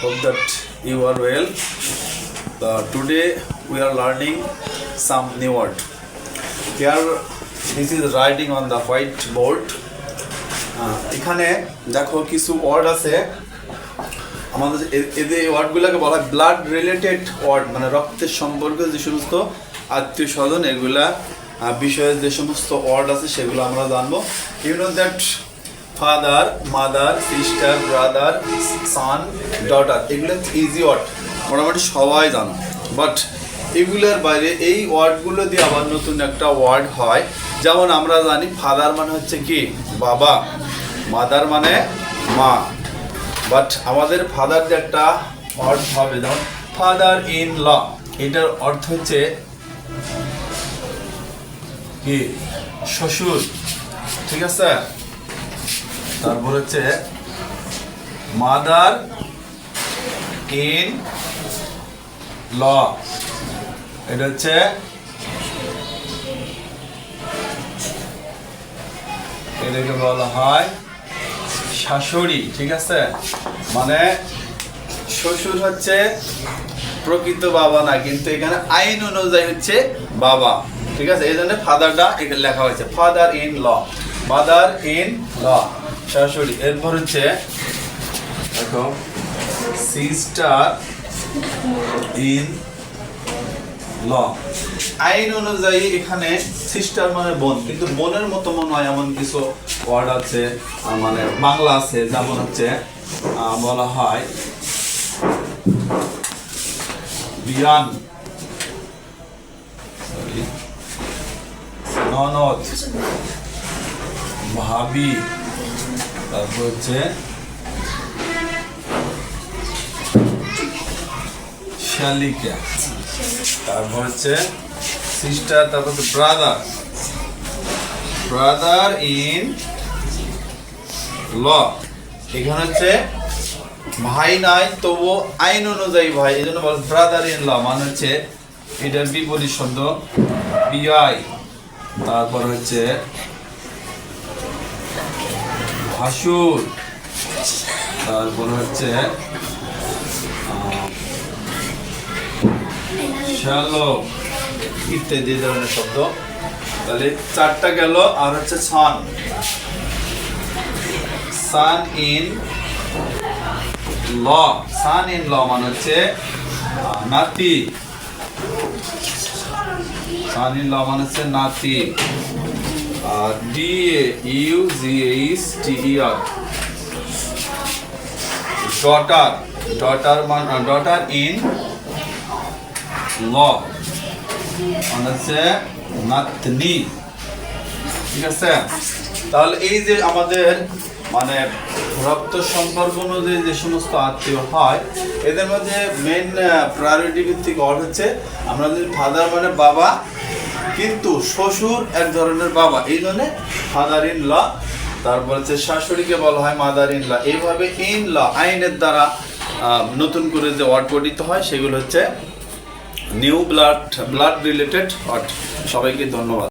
Hope that you are well. Uh, today we are learning some new word. Here, this is writing on the white board. Uh, এখানে দেখো কিছু word আছে আমাদের এদের ওয়ার্ডগুলোকে বলা হয় ব্লাড রিলেটেড ওয়ার্ড মানে রক্তের সম্পর্কে যে সমস্ত আত্মীয় স্বজন এগুলা বিষয়ে যে সমস্ত ওয়ার্ড আছে সেগুলো আমরা জানব you know that father mother sister brother son daughter এগুলো ইজি ওয়ার্ড মোটামুটি সবাই জানো। বাট এগুলোর বাইরে এই ওয়ার্ডগুলো দিয়ে আবার নতুন একটা ওয়ার্ড হয়। যেমন আমরা জানি ফাদার মানে হচ্ছে কি? বাবা। মাদার মানে মা। বাট আমাদের ফাদার যে একটা ওয়ার্ড হবে, যেমন ফাদার ইন ল এটার অর্থ হচ্ছে কি? শ্বশুর। ঠিক আছে? তারপর হচ্ছে মাদার ইন ল। এটা হচ্ছে এটাকে বলা হয় শাশুড়ি, ঠিক আছে? মানে শ্বশুর হচ্ছে প্রকৃত বাবা না, কিন্তু এখানে আইন অনুযায়ী হচ্ছে বাবা, ঠিক আছে? এই জন্য ফাদারটা এখানে লেখা হয়েছে father in law father in law শাশুড়ি এরপর হচ্ছে, দেখো সিস্টার ইন ল আইন অনুযায়ী এখানে সিস্টার মানে বোন, কিন্তু বোনের মতো মনে হয় এমন কিছু ওয়ার্ড আছে মানে বাংলা আছে, যেমন হচ্ছে বলা হয়, বিয়ান. ননদ। ভাবি তারপর হচ্ছে শালিকা তারপর হচ্ছে সিস্টার তারপর হচ্ছে ব্রাদার ব্রাদার ইন ল এখানে হচ্ছে ভাই নাই তবু আইন অনুযায়ী ভাই, এই জন্য ব্রাদার ইন ল মানে হচ্ছে এটার বিপরীত শব্দ বিআই তারপর হচ্ছে ভাসুর তারপর হচ্ছে ইত্যাদি ধরনের শব্দ। তাহলে চারটা গেল, আর হচ্ছে সান। সান in law. San in law মানে হচ্ছে নাতি। সান ইন ল মানে হচ্ছে নাতি। D U G H T E R daughter daughter daughter in law হচ্ছে নাতনি। ঠিক আছে? তাহলে এই যে আমাদের মানে রক্ত সম্পর্ক অনুযায়ী যে সমস্ত আত্মীয় হয়, এদের মধ্যে মেন প্রায়োরিটি ভিত্তিক অর্ড হচ্ছে আমাদের ফাদার মানে বাবা কিন্তু শ্বশুর এক ধরনের বাবা, এই জন্য ফাদার ইন ল তারপর হচ্ছে শাশুড়িকে বলা হয় মাদার ইন ল এইভাবে ইন ল আইনের দ্বারা নতুন করে যে ওয়ার্ড গঠিত হয়, সেগুলো হচ্ছে new blood blood related word. সবাইকে ধন্যবাদ।